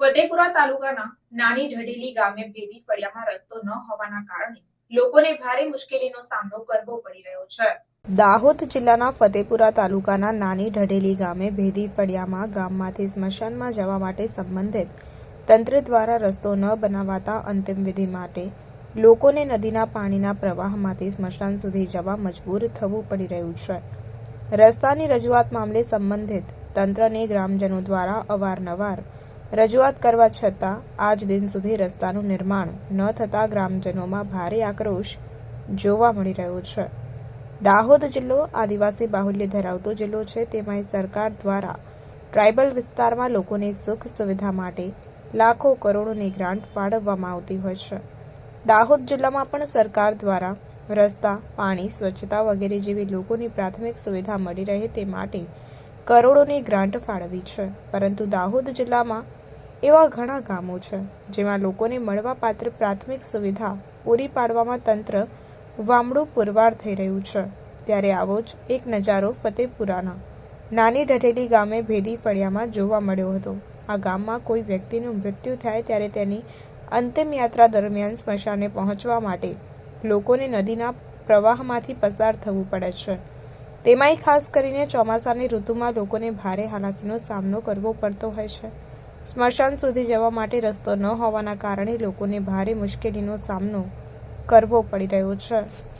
ફતેપુરા તાલુકાના નાની ઢઢેલી ગામે ભેદી ફળિયામાં રસ્તો ન હોવાના કારણે લોકોને ભારે મુશ્કેલીનો સામનો કરવો પડી રહ્યો છે. દાહોદ જિલ્લાના ફતેપુરા તાલુકાના નાની ઢડેલી ગામે ભેદી ફળિયામાં ગામમાંથી સ્મશાનમાં જવા માટે સંબંધિત તંત્ર દ્વારા રસ્તો ન બનાવાતા અંતિમ વિધિ માટે લોકોને નદીના પાણીના પ્રવાહમાંથી સ્મશાન સુધી જવા મજબૂર થવું પડી રહ્યું છે. રસ્તાની રજૂઆત મામલે સંબંધિત તંત્રને ગ્રામજનો દ્વારા અવારનવાર રજૂઆત કરવા છતાં આજ દિન સુધી રસ્તાનું નિર્માણ ન થતાં ગ્રામજનોમાં ભારે આક્રોશ જોવા મળી રહ્યો છે. દાહોદ જિલ્લો આદિવાસી બાહુલ્ય ધરાવતો જિલ્લો છે. તેમાંય સરકાર દ્વારા ટ્રાઇબલ વિસ્તારમાં લોકોની સુખ સુવિધા માટે લાખો કરોડોની ગ્રાન્ટ ફાળવવામાં આવતી હોય છે. દાહોદ જિલ્લામાં પણ સરકાર દ્વારા રસ્તા, પાણી, સ્વચ્છતા વગેરે જેવી લોકોની પ્રાથમિક સુવિધા મળી રહે તે માટે કરોડોની ગ્રાન્ટ ફાળવી છે. પરંતુ દાહોદ જિલ્લામાં એવા ઘણા ગામો છે, જેમાં લોકોને મળવાપાત્ર પ્રાથમિક સુવિધા પૂરી પાડવામાં તંત્ર વામડું પુરવાર થઈ રહ્યું છે. ત્યારે આવો જ એક નજારો ફતેપુરાના નાની ઢઢેલી ગામે ભેદી ફળિયામાં જોવા મળ્યો હતો. આ ગામમાં કોઈ વ્યક્તિનું મૃત્યુ થાય ત્યારે તેની અંતિમ યાત્રા દરમિયાન સ્મશાને પહોંચવા માટે લોકોને નદીના પ્રવાહમાંથી પસાર થવું પડે છે. તેમાંય ખાસ કરીને ચોમાસાની ઋતુમાં લોકોને ભારે હાલાકીનો સામનો કરવો પડતો હોય છે. સ્મશાન સુધી જવા માટે રસ્તો ન હોવાના કારણે લોકોને ભારે મુશ્કેલીનો સામનો કરવો પડી રહ્યો છે.